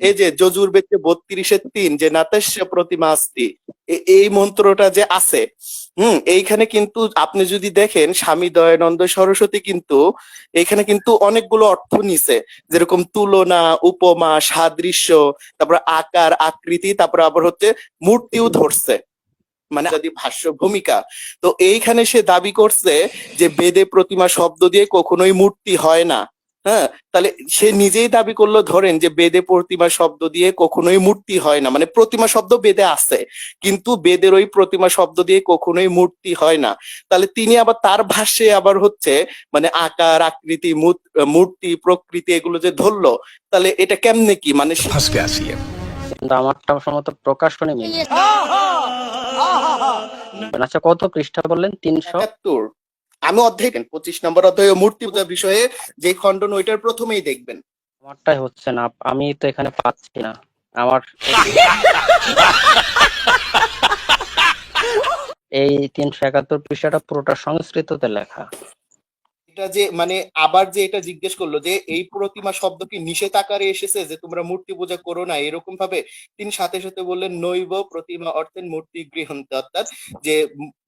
এই যে যজুর বেদে বত্রিশের তিন, যে নাতেশ্য প্রতিমা আস্তি এই মন্ত্রটা যে আছে, হুম, এইখানে কিন্তু আপনি যদি দেখেন, স্বামী দয়ানন্দ সরস্বতী কিন্তু এখানে কিন্তু অনেকগুলো অর্থ নিছে। যেরকম তুলনা, উপমা, সাদৃশ্য, তারপর আকার, আকৃতি, তারপর আবার হচ্ছে মূর্তিও ধরছে। মানে যদি ভাষ্য ভূমিকা। তো এইখানে সে দাবি করছে যে বেদে প্রতিমা শব্দ দিয়ে কখনোই মূর্তি হয় না। হ্যাঁ তাহলে সে নিজেই দাবি করল ধরেন যে বেদে প্রতিমা শব্দ দিয়ে কখনোই মূর্তি হয় না। মানে প্রতিমা শব্দ বেদে আছে কিন্তু বেদের ওই প্রতিমা শব্দ দিয়ে কখনোই মূর্তি হয় না। তাহলে তিনি আবার তার ভাষ্যে আবার হচ্ছে মানে আকার আকৃতি মূর্তি প্রকৃতি এগুলো যে ধরলো তাহলে এটা কেমনে কি? মানে আমারটা সম্ভবত নেই আচ্ছা কত পৃষ্ঠা বললেন? তিনশো? আমি অধ্যায় পঁচিশ নম্বর অধ্যায় মূর্তি পূজা বিষয়ে যে খণ্ডন ওইটার প্রথমেই দেখবেন। আমারটাই হচ্ছে না আমি তো এখানে পাচ্ছি না। আমার এই তিনশো একাত্তর পৃষ্ঠাটা পুরোটা সংস্কৃততে লেখা। এটা যে মানে আবার যে এটা জিজ্ঞেস করল যে এই প্রতিমা শব্দ কি নিষেধ আকারে এসেছে যে তোমরা মূর্তি পূজা করো না? এরকম ভাবে তিনি সাথে সাথে বললেন নৈব প্রতিমা অর্থের মূর্তি গৃহন্ত অর্থাৎ যে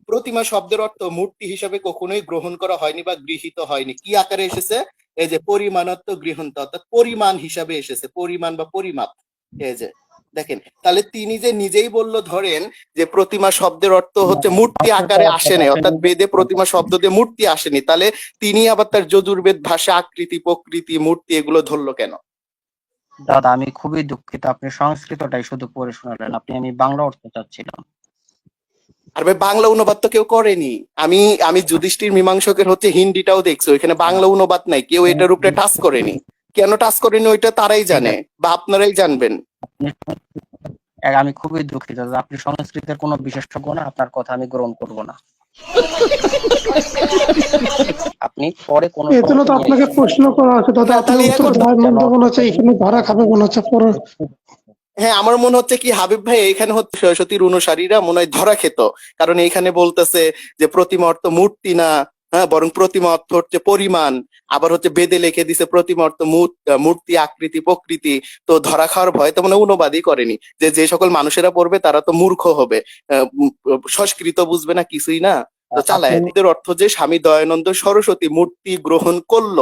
প্রতিমা শব্দের অর্থ মূর্তি হিসাবে কখনোই গ্রহণ করা হয়নি বা গৃহীত হয়নি। কি আকারে এসেছে? এই যে পরিমাণত্ব গৃহন্ত, অর্থাৎ পরিমাণ হিসাবে এসেছে, পরিমাণ বা পরিমাপ। এই যে, দেখেন, তাহলে তিনি যে নিজেই বলল ধরেন যে প্রতিমা শব্দের অর্থ হচ্ছে মূর্তি আকারে আসেনি, অর্থাৎ বেদে প্রতিমা শব্দ দিয়ে মূর্তি আসেনি, তাহলে তিনি আবার তার যজুর্বেদ ভাষা, আকৃতি, প্রকৃতি, মূর্তি এগুলো ধরলো কেন? দাদা, আমি খুবই দুঃখিত, আপনি সংস্কৃতটাই শুধু পড়ে শোনালেন, আপনি আমি বাংলা অর্থ চাচ্ছিলাম। আর ভাই বাংলা অনুবাদ তো কেউ করেনি। আমি আমি যুধিষ্ঠির মীমাংসকের হচ্ছে হিন্দিটাও দেখছি ওইখানে বাংলা অনুবাদ নাই কেউ এটার উপরে টাচ করেনি। কেন টাচ করেনি ওইটা তারাই জানে বা আপনারাই জানবেন। আপনি আমি খুবই দুঃখিত আপনি সংস্কৃতের কোনো বিশেষজ্ঞ না আপনার কথা আমি গ্রহণ করব না। আপনি পরে কোনো এই তো আপনাকে প্রশ্ন করা আছে দাদা আপনি উত্তর এখন- মনে হচ্ছে এখানে ধরা খাবে মনে হচ্ছে পরে হ্যাঁ আমার মনে হচ্ছে কি হাবিব ভাই এখানে হচ্ছে সরস্বতীর অনুসারীরা মনে হয় ধরা খেত। কারণ এইখানে বলতেছে যে প্রতিমা অর্থ মূর্তি না হ্যাঁ বরং প্রতিমা অর্থ হচ্ছে পরিমাণ। আবার হচ্ছে বেদে লিখে দিছে প্রতিমা অর্থ মূর্তি আকৃতি প্রকৃতি। তো ধরা খাওয়ার ভয় তো মানে অনুবাদই করেনি। যে যে সকল মানুষেরা পড়বে তারা তো মূর্খ হবে। সংস্কৃত বুঝবে না কিছুই না। তো চালায়। এদের অর্থ যে স্বামী দয়ানন্দ সরস্বতী মূর্তি গ্রহণ করল।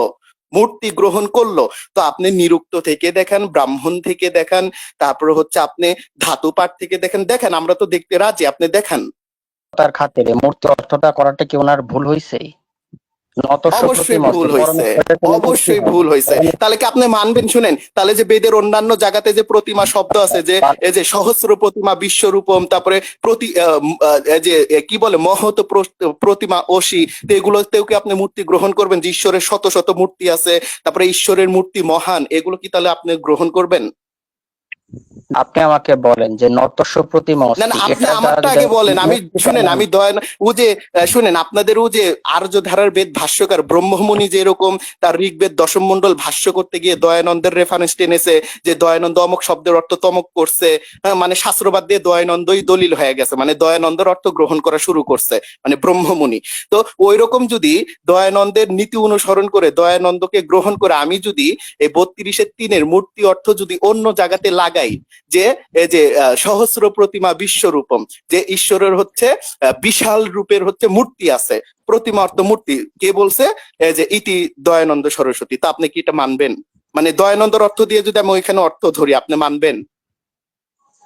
মূর্তি গ্রহণ করল। তো আপনি নিরুক্ত থেকে দেখেন, ব্রাহ্মণ থেকে দেখেন, তারপরে হচ্ছে আপনি ধাতু পাঠ থেকে দেখেন। দেখেন, আমরা তো দেখতে রাজি, আপনি দেখেন। তার খাতিরে মূর্তি অর্থটা করাটা কি ওনার ভুল হয়েছে অবশ্যই ভুল হয়েছে অবশ্যই ভুল হয়েছে তাহলে কি আপনি মানবেন শুনেন? তাহলে যে বেদের অন্যান্য জায়গাতে যে প্রতিমা শব্দ আছে যে এই যে সহস্র প্রতিমা বিশ্বরূপম তারপরে প্রতি যে কি বলে মহত প্র- প্রতিমা অসি তো এগুলোতেও কি আপনি মূর্তি গ্রহণ করবেন? যে ঈশ্বরের শত শত মূর্তি আছে তারপরে ঈশ্বরের মূর্তি মহান এগুলো কি তাহলে আপনি গ্রহণ করবেন? আপনি আমাকে বলেন যে নতস্য প্রতিমা না না আপনি আমারটা আগে বলেন। আমি শুনেন আমি দয়ান ও যে শুনেন আপনাদের ও যে আর্য ধারার বেদ ভাষ্যকার ব্রহ্মমণি যে এরকম তার ঋগ্বেদ দশম মন্ডল ভাষ্য করতে গিয়ে দয়ানন্দের রেফারেন্স টেনেছে যে দয়ানন্দ অমক শব্দের অর্থ তমক করছে হ্যাঁ, মানে শাস্ত্রবাদ দিয়ে দয়ানন্দই দলিল হয়ে গেছে মানে দয়ানন্দের অর্থ গ্রহণ করা শুরু করছে মানে ব্রহ্মমণি। তো ওই রকম যদি দয়ানন্দের নীতি অনুসরণ করে দয়ানন্দকে গ্রহণ করে আমি যদি এই বত্রিশের তিনের মূর্তি অর্থ যদি অন্য জায়গাতে লাগাই যে এই যে সহস্র প্রতিমা বিশ্বরূপম যে ঈশ্বরের হচ্ছে বিশাল রূপের হচ্ছে মূর্তি আছে প্রতিমা অর্থ মূর্তি। কে বলছে? যে ইতি দয়ানন্দ সরস্বতী। তা আপনি কি এটা মানবেন? মানে দয়ানন্দর অর্থ দিয়ে যদি আমি ওইখানে অর্থ ধরি আপনি মানবেন?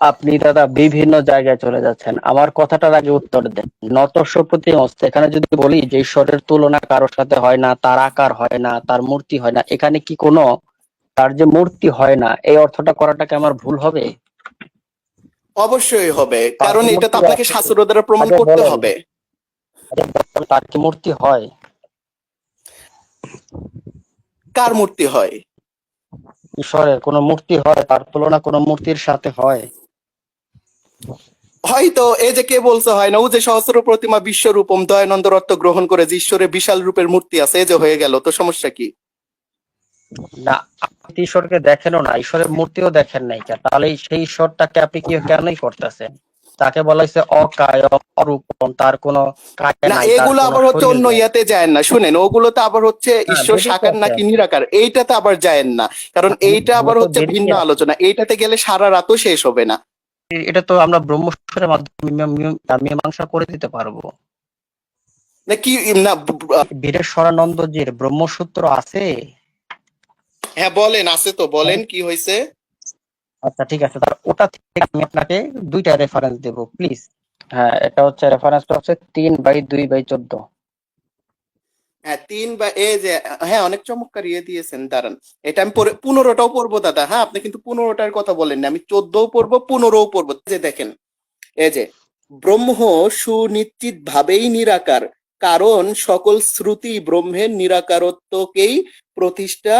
আপনি দাদা বিভিন্ন জায়গায় চলে যাচ্ছেন। আমার কথাটার আগে উত্তর দেন। নতস্য অস্তি, এখানে যদি বলি যে ঈশ্বরের তুলনা কারোর সাথে হয় না তার আকার হয় না তার মূর্তি হয় না এখানে কি কোনো তার যে মূর্তি হয় না এই অর্থটা করাটা কি আমার ভুল হবে? অবশ্যই হবে কারণ এটা তো আপনাকে শাস্ত্র দ্বারা প্রমাণ করতে হবে। তার কি মূর্তি হয়? কার মূর্তি হয়? ঈশ্বরের কোনো মূর্তি হয় তার তুলনা কোনো মূর্তির সাথে হয়? হয়তো এই যে কে বলছে হয় না ও যে সহস্র প্রতিমা বিশ্বরূপম দয়ানন্দর অর্থ গ্রহণ করে যে ঈশ্বরের বিশাল রূপের মূর্তি আছে এই যে হয়ে গেল তো সমস্যা কি? না আপনি ঈশ্বরকে দেখেনও না? ঈশ্বরের মূর্তিও দেখেন নাই তাহলে সেই ঈশ্বরটাকে আপনি কি কেনই করতেছেন? তাকে বলা হয়েছে অকায় অরূপম তার কোনো না এগুলো আবার হচ্ছে অন্য। ইয়াতে যায় না। শুনেন ওগুলো তো আবার হচ্ছে ঈশ্বর সাকার নাকি নিরাকার এইটাতে আবার যায় না। কারণ হ্যাঁ, এইটা আবার হচ্ছে ভিন্ন আলোচনা। এইটাতে গেলে সারা রাতও শেষ হবে না। এটা তো আমরা ব্রহ্মসূত্রের মাধ্যমে মীমা- মীমা- মীমাংসা করে দিতে পারব। না কি না বীরেশ্বরানন্দজির ব্রহ্মসূত্র আছে? হ্যাঁ বলেন আছে তো বলেন কি হয়েছে আচ্ছা ঠিক আছে তার ওটা থেকে আমি আপনাকে দুইটা রেফারেন্স দেব প্লিজ হ্যাঁ এটা হচ্ছে রেফারেন্সটা হচ্ছে তিন বাই দুই বাই চোদ্দ। হ্যাঁ তিন বা এই যে হ্যাঁ অনেক চমৎকার ইয়ে দিয়েছেন দাঁড়ান। এটা আমি পরে পনেরোটাও পড়ব দাদা। হ্যাঁ আপনি কিন্তু পনেরোটার কথা বলেননি আমি চোদ্দও পড়ব পনেরোও পড়ব। যে দেখেন এই যে ব্রহ্ম সুনিশ্চিত ভাবেই নিরাকার কারণ সকল শ্রুতি ব্রহ্মের নিরাকারত্বকেই প্রতিষ্ঠা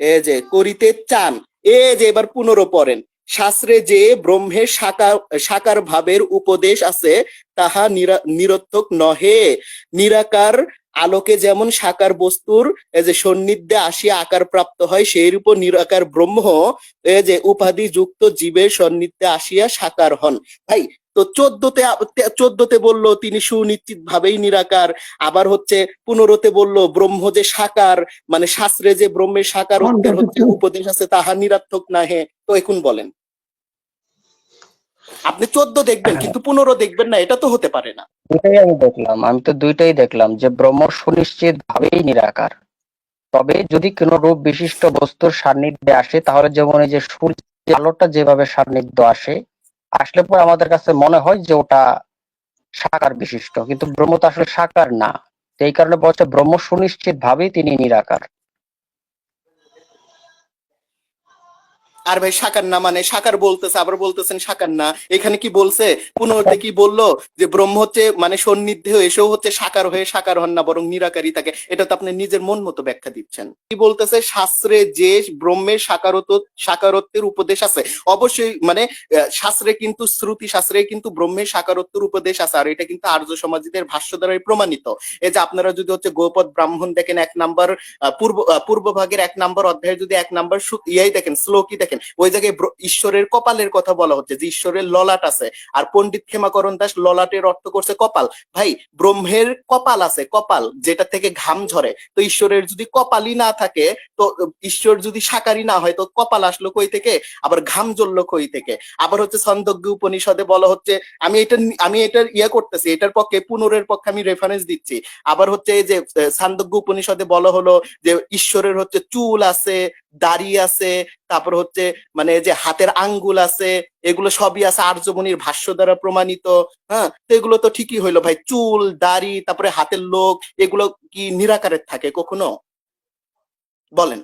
এ যে করিতে চান, এ যে এবার পুনরো পড়েন শাস্ত্রে যে ব্রহ্মের সাকার সাকার ভাবের উপদেশ আছে, তাহা নিরা- নিরর্থক নহে। নিরাকার আলোকে যেমন সাকার বস্তুর যে সন্নিধ্যে আসিয়া আকার প্রাপ্ত হয় সেই রূপ নিরাকার ব্রহ্ম যে উপাধি যুক্ত জীবের সন্নিধ্যে আসিয়া সাকার হন। ভাই তো চোদ্দতে চোদ্দতে বলল তিনি সুনিশ্চিত ভাবেই নিরাকার। আবার হচ্ছে পুনরতে বলল ব্রহ্ম যে সাকার মানে শাস্ত্রে যে ব্রহ্মের সাকার হচ্ছে উপদেশ আছে তাহা নিরার্থক নাহে। তো এখন বলেন। আপনি চোদ্দ দেখবেন কিন্তু পনেরো দেখবেন না এটা তো হতে পারে না। দুইটাই আমি দেখলাম আমি তো দুইটাই দেখলাম যে ব্রহ্ম সুনিশ্চিত ভাবেই নিরাকার। তবে যদি কোনো রূপ বিশিষ্ট বস্তুর সান্নিধ্যে আসে তাহলে যেমন এই যে সূর্যের আলোটা যেভাবে সান্নিধ্য আসে আসলে পরে আমাদের কাছে মনে হয় যে ওটা সাকার বিশিষ্ট, কিন্তু ব্রহ্ম তো আসলে সাকার না। এই কারণে বলছে ব্রহ্ম সুনিশ্চিত ভাবেই তিনি নিরাকার। আর ভাই সাকার না মানে সাকার বলতেছে, আবার বলতেছেন সাকার না এখানে কি বলছে? পুনরতে কি বলল? যে ব্রহ্ম হচ্ছে মানে সন্নিধ্যে এসেও হচ্ছে সাকার হয়ে সাকার হন না, বরং নিরাকারই থাকে এটা তো আপনি নিজের মন মতো ব্যাখ্যা দিচ্ছেন। কি বলতেছে? শাস্ত্রে যে ব্রহ্মের সাকারত, সাকারত্বের উপদেশ আছে। অবশ্যই মানে শাস্ত্রে কিন্তু শ্রুতি, শাস্ত্রে কিন্তু ব্রহ্মের সাকারত্বের উপদেশ আছে, আর এটা কিন্তু আর্য সমাজীদের ভাষ্য দ্বারাই প্রমাণিত। এই যে আপনারা যদি হচ্ছে গোপদ ব্রাহ্মণ দেখেন এক নাম্বার পূর্ব পূর্ব ভাগের এক নাম্বার অধ্যায়ে যদি এক নাম্বার ইয়াই দেখেন, শ্লোকই দেখেন ওই জায়গায় ঈশ্বরের কপালের কথা বলা হচ্ছে, যে ঈশ্বরের ললাট আছে। আর পণ্ডিত ক্ষেমাকরণ দাস ললাটের অর্থ করছে কপাল। ভাই, ব্রহ্মের কপাল আছে, কপাল, যেটা থেকে ঘাম ঝরে। তো ঈশ্বরের যদি কপালই না থাকে, তো ঈশ্বর যদি সাকারই না হয়, তো কপাল আসলো কই থেকে? আবার ঘাম জ্বললো কই থেকে? আবার হচ্ছে ছন্দজ্ঞ উপনিষদে বলা হচ্ছে, আমি এটা আমি এটার ইয়া করতেছি, এটার পক্ষে পুনরের পক্ষে আমি রেফারেন্স দিচ্ছি। আবার হচ্ছে এই যে ছান্দজ্ঞ উপনিষদে বলা হলো যে, ঈশ্বরের হচ্ছে চুল আছে দাড়ি আছে, তারপর হচ্ছে মানে যে হাতের আঙ্গুল আছে, এগুলো সবই আছে আর্যমনির ভাষ্য দ্বারা প্রমাণিত হ্যাঁ? তো এগুলো তো ঠিকই হইল ভাই, চুল, দাড়ি, তারপরে হাতের লোক, এগুলো কি নিরাকারের থাকে কখনো? বলেন।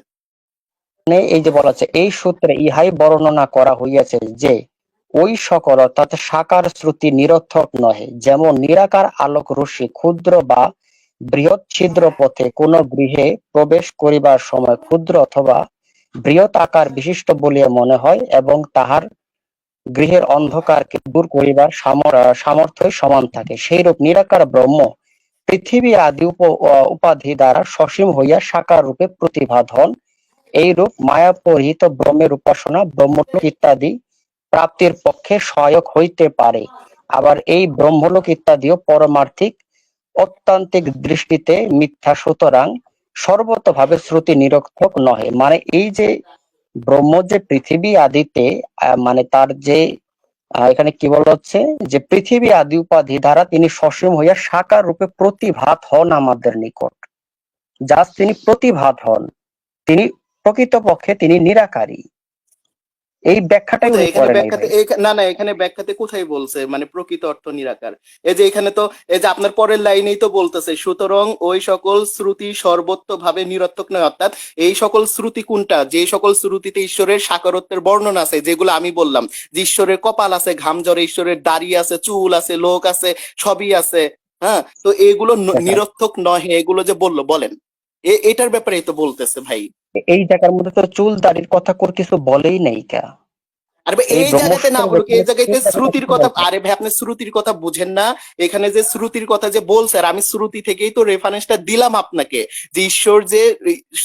মানে এই যে বলা আছে এই সূত্রে ইহাই বর্ণনা করা হইয়াছে যে, ওই সকল অর্থাৎ সাকার শ্রুতি নিরর্থক নহে। যেমন নিরাকার আলোক রশ্মি ক্ষুদ্র বা বৃহৎ ছিদ্র পথে কোন গৃহে প্রবেশ করিবার সময় ক্ষুদ্র অথবা বৃহৎ আকার বিশিষ্ট বলিয়া মনে হয় এবং তাহার গৃহের অন্ধকারকে দূর করিবার সামর- সামর্থ্য সমান থাকে। সেইরূপ নিরাকার ব্রহ্ম পৃথিবী আদি উপ- উপাধি দ্বারা সসীম হইয়া সাকার রূপে প্রতিভাত হন এইরূপ মায়াপরিহিত ব্রহ্মের উপাসনা ব্রহ্মলোক ইত্যাদি প্রাপ্তির পক্ষে সহায়ক হইতে পারে। আবার এই ব্রহ্মলোক ইত্যাদিও পরমার্থিক, অত্যান্তিক দৃষ্টিতে মিথ্যা, সুতরাং সর্বতভাবে শ্রুতি নিরক্ষক নহে। মানে এই যে ব্রহ্ম যে পৃথিবী আদিতে মানে তার যে এখানে কি বলা হচ্ছে? যে পৃথিবী আদি উপাধি দ্বারা তিনি সসীম হইয়া সাকার রূপে প্রতিভাত হন আমাদের নিকট। যা তিনি প্রতিভাত হন, তিনি প্রকৃতপক্ষে তিনি নিরাকারী। এই ব্যাখ্যাটাই এখানে ব্যাখ্যাতে না না এখানে ব্যাখ্যাতে কোথায় বলছে? মানে প্রকৃত অর্থ নিরাকার। এই যে এখানে তো এই যে আপনার পরের লাইনেই তো বলতেছে সুতরাং ওই সকল শ্রুতি সর্বত্র ভাবে নিরর্থক নয় অর্থাৎ এই সকল শ্রুতি কোনটা? যে সকল শ্রুতিতে ঈশ্বরের সাকারত্বের বর্ণনা আছে যেগুলো আমি বললাম যে ঈশ্বরের কপাল আছে ঘাম ঝরে ঈশ্বরের দাড়ি আছে চুল আছে লোক আছে সবই আছে হ্যাঁ? তো এগুলো আচ্ছা। নিরর্থক নয় এগুলো যে বলল বলেন। এটার ব্যাপারে তো বলতেছে ভাই। এই জায়গার মধ্যে তো চুল দাড়ির কথা করে কিছু বলেই নেই কা। আরে ভাই এই এই জায়গাতে না বলুক এই জায়গাতে শ্রুতির কথা আরে ভাই আপনি শ্রুতির কথা বুঝেন না। এখানে যে শ্রুতির কথা যে বলছে আর আমি শ্রুতি থেকেই তো রেফারেন্সটা দিলাম আপনাকে যে ঈশ্বর যে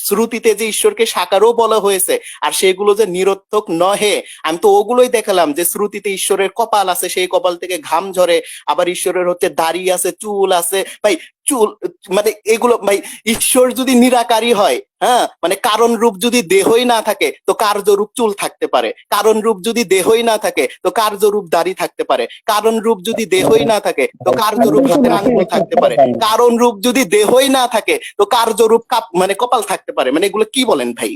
শ্রুতিতে যে ঈশ্বরকে সাকারও বলা হয়েছে আর সেগুলো যে নিরর্থক নহে। আমি তো ওগুলোই দেখালাম যে শ্রুতিতে ঈশ্বরের কপাল আছে সেই কপাল থেকে ঘাম ঝরে আবার ঈশ্বরের হচ্ছে দাড়ি আছে চুল আছে। ভাই চুল মানে এগুলো ভাই ঈশ্বর যদি নিরাকারী হয় হ্যাঁ? মানে কারণ রূপ যদি দেহই না থাকে তো কার্যরূপ চুল থাকতে পারে। কারণ রূপ যদি দেহই না থাকে তো কার্যরূপ দাড়ি থাকতে পারে। কারণ রূপ যদি দেহই না থাকে তো কার্যরূপ হাতের আঙ্গুল থাকতে পারে। কারণ রূপ যদি দেহই না থাকে তো কার্যরূপ কাপ মানে কপাল থাকতে পারে। মানে এগুলো কি বলেন ভাই?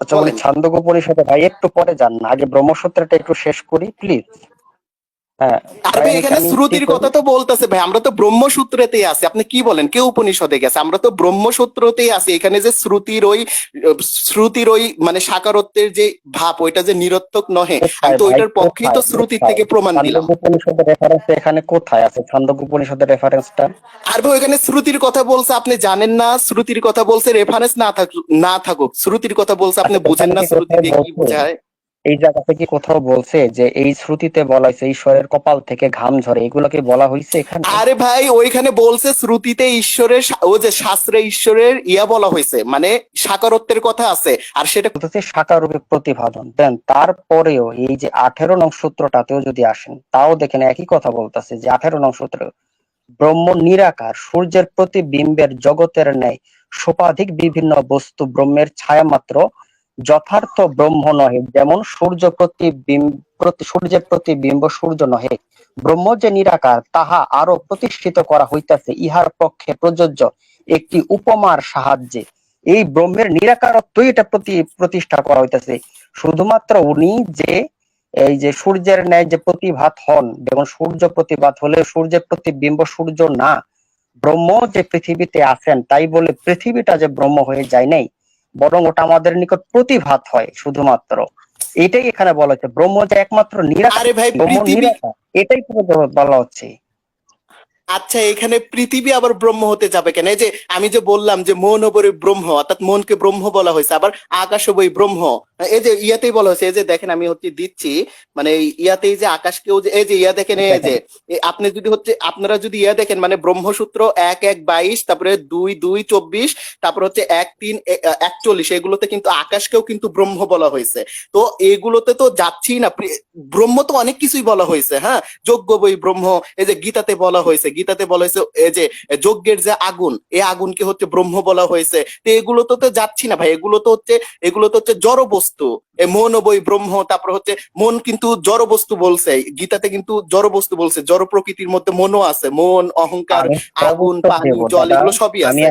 আচ্ছা বলি বলেন। ছান্দক ভাই একটু পরে যান না। আগে ব্রহ্মসূত্রটা একটু শেষ করি প্লিজ হ্যাঁ আর ভাই আমি- এখানে শ্রুতির কথা তো বলতেছে ভাই আমরা তো ব্রহ্মসূত্রেতেই আছি। আপনি কি বলেন? কে উপনিষদে গেছে? আমরা তো ব্রহ্মসূত্রতেই আছি। এখানে যে শ্রুতির ওই শ্রুতির ওই মানে সাকারত্বের যে ভাব ওইটা যে নিরর্থক নহে। আমি তো ওইটার পক্ষেই তো শ্রুতির থেকে প্রমাণ দিলাম। উপনিষদের রেফারেন্স এখানে কোথায় আছে? ছান্দক উপনিষদের রেফারেন্সটা আর ভাই ওইখানে শ্রুতির কথা বলছে আপনি জানেন না? শ্রুতির কথা বলছে রেফারেন্স না থাকুক না থাকুক। শ্রুতির কথা বলছে আপনি আচ্ছা, বুঝেন না শ্রুতি কি বোঝায়? এই জায়গাতে কি কোথাও বলছে যে এই শ্রুতিতে বলা হয়েছে ঈশ্বরের কপাল থেকে ঘাম ঝরে। এগুলো কি বলা হয়েছে এখানে? আরে ভাই ওইখানে বলছে শ্রুতিতে ঈশ্বরের ও যে শাস্ত্রে ঈশ্বরের ইয়া বলা হয়েছে মানে সাকারত্বের কথা আছে আর সেটা বলতেছে সাকারূপে প্রতিভাদন দেন তারপরেও এই যে আঠেরো নং সূত্রটাতেও যদি আসেন তাও দেখেন একই কথা বলতেছে যে আঠেরো নং সূত্র ব্রহ্ম নিরাকার সূর্যের প্রতিবিম্বের জগতের ন্যায় সোপাধিক বিভিন্ন বস্তু ব্রহ্মের ছায়া মাত্র যথার্থ ব্রহ্ম নহে, যেমন সূর্য প্রতি সূর্যের প্রতিবিম্ব সূর্য নহে। ব্রহ্ম যে নিরাকার, তাহা আরও প্রতিষ্ঠিত করা হইতাছে, ইহার পক্ষে প্রযোজ্য একটি উপমার সাহায্যে। এই ব্রহ্মের নিরাকারত্বই এটা প্রতি, প্রতিষ্ঠা করা হইতেছে। শুধুমাত্র উনি যে, এই যে সূর্যের ন্যায় যে প্রতিভাত হন, যেমন সূর্য প্রতিভাত হলে সূর্যের প্রতিবিম্ব সূর্য না, ব্রহ্ম যে পৃথিবীতে আছেন, তাই বলে পৃথিবীটা যে ব্রহ্ম হয়ে যায় নাই। বরং ওটা আমাদের নিকট প্রতিভাত হয় শুধুমাত্র। এটাই এখানে বলা হচ্ছে ব্রহ্ম যে একমাত্র পৃথিবী এটাই বলা হচ্ছে। আচ্ছা এখানে পৃথিবী আবার ব্রহ্ম হতে যাবে কেন? এই যে আমি যে বললাম যে মন ওপরে ব্রহ্ম অর্থাৎ মনকে ব্রহ্ম বলা হয়েছে আবার আকাশ বই ব্রহ্ম। এই যে ইয়াতেই বলা হয়েছে এই যে দেখেন আমি হচ্ছে দিচ্ছি মানে ইয়াতেই যে আকাশকেও যে এই যে ইয়া দেখেন, এই যে আপনি যদি হচ্ছে, আপনারা যদি ইয়া দেখেন মানে ব্রহ্মসূত্র এক এক, বাইশ, তারপরে দুই দুই, চব্বিশ, তারপর হচ্ছে এক, তিন একচল্লিশ, এগুলোতে কিন্তু আকাশকেও কিন্তু ব্রহ্ম বলা হয়েছে। তো এগুলোতে তো যাচ্ছি না ব্রহ্ম তো অনেক কিছুই বলা হয়েছে হ্যাঁ? যজ্ঞ বই ব্রহ্ম, এই যে গীতাতে বলা হয়েছে, গীতাতে বলা হয়েছে, এই যে যজ্ঞের যে আগুন এই আগুনকে হচ্ছে ব্রহ্ম বলা হয়েছে। তো এগুলো তো তো যাচ্ছি না ভাই, এগুলো তো হচ্ছে, এগুলো তো হচ্ছে জড় বস্তু এ মন বই ব্রহ্ম তারপর হচ্ছে মন কিন্তু জড় বস্তু বলছে। গীতাতে কিন্তু জড় বস্তু বলছে। জড় প্রকৃতির মধ্যে মনও আছে। মন অহংকার আগুন পানি জল এগুলো সবই আছে।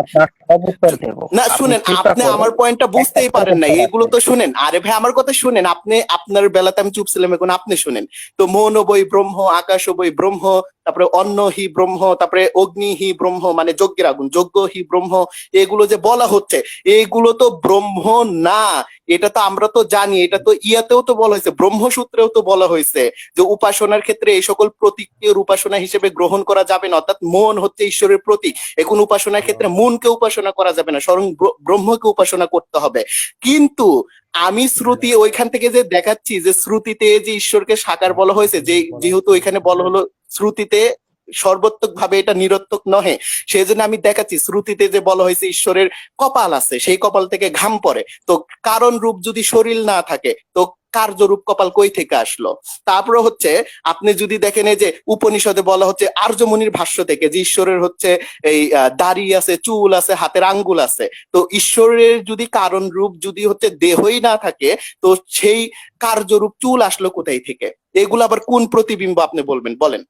না শুনেন আপনি। আমার পয়েন্টটা বুঝতেই পারেন না এগুলো তো শুনেন। আরে ভাই আমার কথা শুনেন। আপনি আপনার বেলাতে আমি চুপ ছিলাম এখন আপনি শুনেন। তো মন বই ব্রহ্ম আকাশ বই ব্রহ্ম তারপরে অন্ন হি ব্রহ্ম তারপরে অগ্নি হি ব্রহ্ম মানে যজ্ঞের আগুন যজ্ঞ হি ব্রহ্ম এগুলো যে বলা হচ্ছে এগুলো তো ব্রহ্ম না। এটা তো আমরা তো জানি এটা তো ইয়াতেও তো বলা হয়েছে ব্রহ্মসূত্রেও তো বলা হয়েছে যে উপাসনার ক্ষেত্রে এই সকল প্রতীককে উপাসনা হিসেবে গ্রহণ করা যাবে না অর্থাৎ মন হচ্ছে ঈশ্বরের প্রতীক। এখন উপাসনার ক্ষেত্রে মনকে উপাসনা করা যাবে না স্বয়ং ব্র- ব্রহ্মকে উপাসনা করতে হবে। কিন্তু আমি শ্রুতি ওইখান থেকে যে দেখাচ্ছি যে শ্রুতিতে যে ঈশ্বরকে সাকার বলা হয়েছে যে যেহেতু ওইখানে বলা হলো শ্রুতিতে সর্বোত্তক ভাবে এটা নিরর্থক নহে। সেই জন্য আমি দেখাচ্ছি, শ্রুতিতে যে বলা হয়েছে ঈশ্বরের কপাল আছে, সেই কপাল থেকে ঘাম পড়ে। তো কারণ রূপ যদি শরীর না থাকে, তো কার্যরূপ কপাল কই থেকে আসলো? তারপরে হচ্ছে, আপনি যদি দেখেন এই যে উপনিষদে বলা হচ্ছে আর্যমনির ভাষ্য থেকে যে ঈশ্বরের হচ্ছে এই দাড়ি আছে, চুল আছে, হাতের আঙ্গুল আছে, তো ঈশ্বরের যদি কারণ রূপ যদি হচ্ছে দেহই না থাকে, তো সেই কার্যরূপ চুল আসলো কোথায় থেকে? এগুলো আবার কোন প্রতিবিম্ব আপনি বলবেন? বলেন।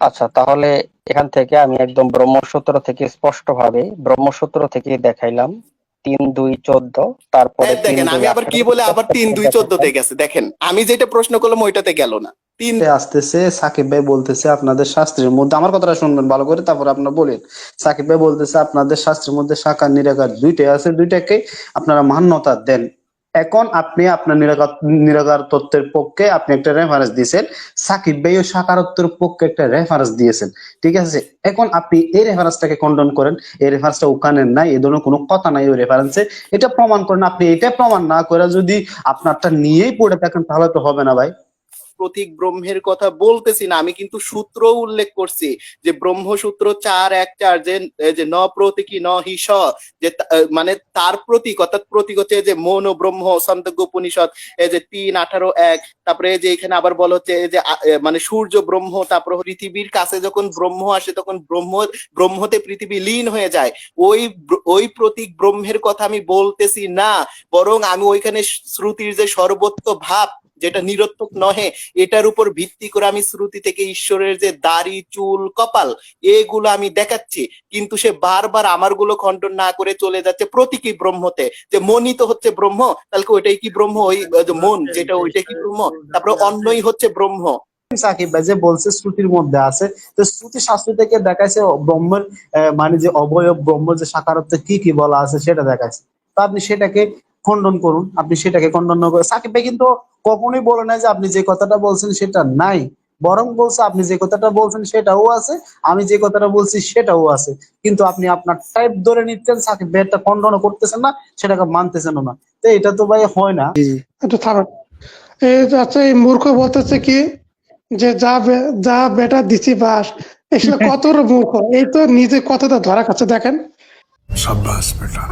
আচ্ছা তাহলে এখান থেকে আমি একদম ব্রহ্মসূত্র থেকে স্পষ্ট ভাবে ব্রহ্মসূত্র থেকে দেখাইলাম তিন দুই চোদ্দ তারপরে দেখেন আমি আবার কি বলে আবার তিন দুই চোদ্দতে গেছে দেখেন আমি যেটা প্রশ্ন করলাম ওইটাতে গেল না। তিন আসতেছে সাকিব ভাই বলতেছে আপনাদের শাস্ত্রের মধ্যে আমার কথাটা শুনবেন ভালো করে তারপর আপনারা বলেন। সাকিব ভাই বলতেছে আপনাদের শাস্ত্রের মধ্যে সাকার নিরাকার দুইটাই আছে দুইটাকে আপনারা মান্যতা দেন। এখন আপনি আপনার নিরাকার তত্ত্বের পক্ষে আপনি একটা রেফারেন্স দিয়েছেন। সাকিব ও সাকারত্বের পক্ষে একটা রেফারেন্স দিয়েছেন। ঠিক আছে? এখন আপনি এই রেফারেন্সটাকে খণ্ডন করেন, এই রেফারেন্সটা ওখানে নাই, এই ধরনের কোনো কথা নাই ওই রেফারেন্সে এটা প্রমাণ করেন। আপনি এটা প্রমাণ না করে যদি আপনারটা নিয়েই পড়ে থাকেন, তাহলে তো হবে না ভাই। প্রতীক ব্রহ্মের কথা বলতেছি না, আমি কিন্তু সূত্র উল্লেখ করছি যে ব্রহ্মসূত্র চার এক চার যে যে ন প্রতীকী ন হিস যে মানে তার প্রতীক, অর্থাৎ প্রতীক হচ্ছে যে মন ও ব্রহ্ম সন্তজ্ঞ উপনিষদ এই যে তিন, আঠারো, এক, তারপরে যে এখানে আবার বলা হচ্ছে যে মানে সূর্য ব্রহ্ম, তারপরে পৃথিবীর কাছে যখন ব্রহ্ম আসে তখন ব্রহ্ম, ব্রহ্মতে পৃথিবী লীন হয়ে যায়। ওই ওই প্রতীক ব্রহ্মের কথা আমি বলতেছি না, বরং আমি ওইখানে শ্রুতির যে সর্বত্র ভাব যেটা নিরর্থক নহে, এটার উপর ভিত্তি করে আমি শ্রুতি থেকে ঈশ্বরের যে দাড়ি, চুল, কপাল, এগুলো আমি দেখাচ্ছি। কিন্তু সে বারবার আমারগুলো খণ্ডন না করে চলে যাচ্ছে প্রতীকী ব্রহ্মতে। যে মনই তো হচ্ছে ব্রহ্ম, তাহলে ওইটাই কি ব্রহ্ম? ওই মন, যেটা ওইটাই কি ব্রহ্ম? তারপরে অন্যই হচ্ছে ব্রহ্ম। সাকিব যে বলছে শ্রুতির মধ্যে আছে, তো শ্রুতি শাস্ত্র থেকে দেখাইছে ব্রহ্মের মানে যে অবয়ব ব্রহ্ম যে সাকারত্বে, কি কি বলা আছে সেটা দেখাইছে। তো আপনি সেটাকে খণ্ডন করুন আপনি সেটাকে খণ্ডন করে সাকিব ভাই কিন্তু কখনোই বলে না যে আপনি যে কথাটা বলছেন সেটা নাই। বরং বলছে আপনি যে কথাটা বলছেন সেটাও আছে আমি যে কথাটা বলছি সেটাও আছে। কিন্তু আপনি আপনার টাইপ ধরে নিচ্ছেন সাকিব ভাইয়েরটা খণ্ডন করতেছেন না সেটাকে মানতেছেন না। তো এটা তো ভাই হয় না। আচ্ছা এই মূর্খ বলতেছে কি যে যা যা বেটা দিছি বাস এসব কত মূর্খ? এই তো নিজে কতটা ধরা কাছে দেখেন। সাব্বাস বেটা।